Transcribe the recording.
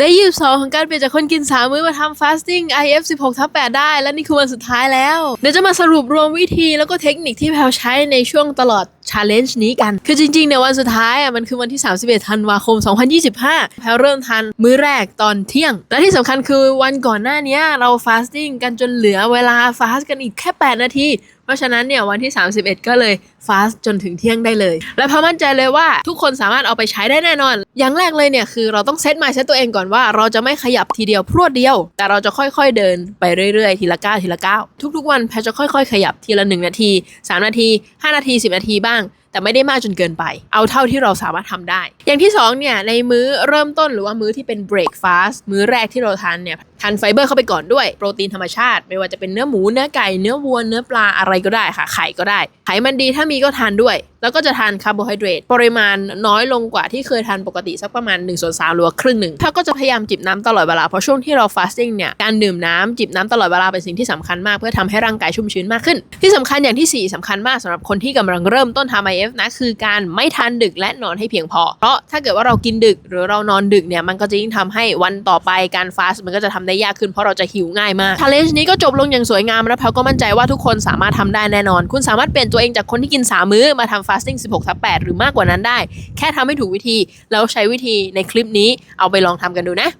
day 22ของการเปลี่ยนจากคนกิน3มื้อมาทำ fasting IF 16ทับ8ได้ และนี่คือวันสุดท้ายแล้ว เดี๋ยวจะมาสรุปรวมวิธีแล้วก็เทคนิคที่แพลวใช้ในช่วงตลอด challenge นี้กัน คือจริงๆเนี่ยวันสุดท้ายอะมันคือวันที่ 31 ธันวาคม 2025 แพลวเริ่มทานมื้อแรกตอนเที่ยง และที่สำคัญคือวันก่อนหน้านี้เรา fasting กันจนเหลือเวลา fast กันอีกแค่ 8 นาที ราะฉะนั้นเนี่ยวันที่ 31 ก็เลยฟาสจนถึงเที่ยงได้เลย และพอมั่นใจเลยว่าทุกคนสามารถเอาไปใช้ได้แน่นอน อย่างแรกเลยเนี่ยคือเราต้องเซตมายเซตตัวเองก่อนว่าเราจะไม่ขยับทีเดียวพรวดเดียว แต่เราจะค่อยๆเดินไปเรื่อยๆ ทีละก้าวทีละก้าวทุกๆวันแพทจะค่อยๆ ขยับทีละ 1 นาที 3 นาที 5 นาที 10 นาทีบ้างแต่ไม่ได้มากจนเกินไป เอาเท่าที่เราสามารถทำได้ อย่างที่สองเนี่ยในมื้อเริ่มต้นหรือว่ามื้อที่เป็น break fast มื้อแรกที่เราทานเนี่ยทานไฟเบอร์เข้าไปก่อนด้วยโปรตีนธรรมชาติ ไม่ว่าจะเป็นเนื้อหมูเนื้อไก่เนื้อวัวเนื้อปลาอะไรก็ได้ค่ะไข่ก็ได้ มันดีถ้ามีก็ทานด้วย แล้วก็จะทานคาร์โบไฮเดรตปริมาณน้อยลงกว่าที่เคยทานปกติสักประมาณ1ส่วน3หรือว่าครึ่งหนึ่งถ้าก็จะพยายามจิบน้ำตลอดเวลา เพราะช่วงที่เรา fasting เนี่ยการดื่มน้ำจิบน้ำตลอดเวลาเป็นสิ่งที่สำคัญมากเพื่อทำให้ร่างกายชุ่มชื้นมากขึ้น ที่สำคัญอย่างที่สี่สำคัญมากสำหรับคนที่กำลังเริ่มต้นทำ IF นะคือการไม่ทานดึกและนอนให้เพียงพอ เพราะถ้าเกิดว่าเรากินดึกหรือเรานอนดึกเนี่ยมันก็จะยิ่งทำให้วันต่อไปการฟาสมันก็จะทำได้ยากขึ้นเพราะเราจะหิวง่ายมาก challenge นี้ก็จบลงอย่างสวยงามแล้วแพลก็มั่นใจว่าทุกคนสามารถทำได้แน่นอน คุณสามารถเปลี่ยนตัวเองจากคนที่กิน 3 มื้อมาทำ fasting 16ทับ8หรือมากกว่านั้นได้ แค่ทำให้ถูกวิธีแล้วใช้วิธีในคลิปนี้เอาไปลองทำกันดูนะ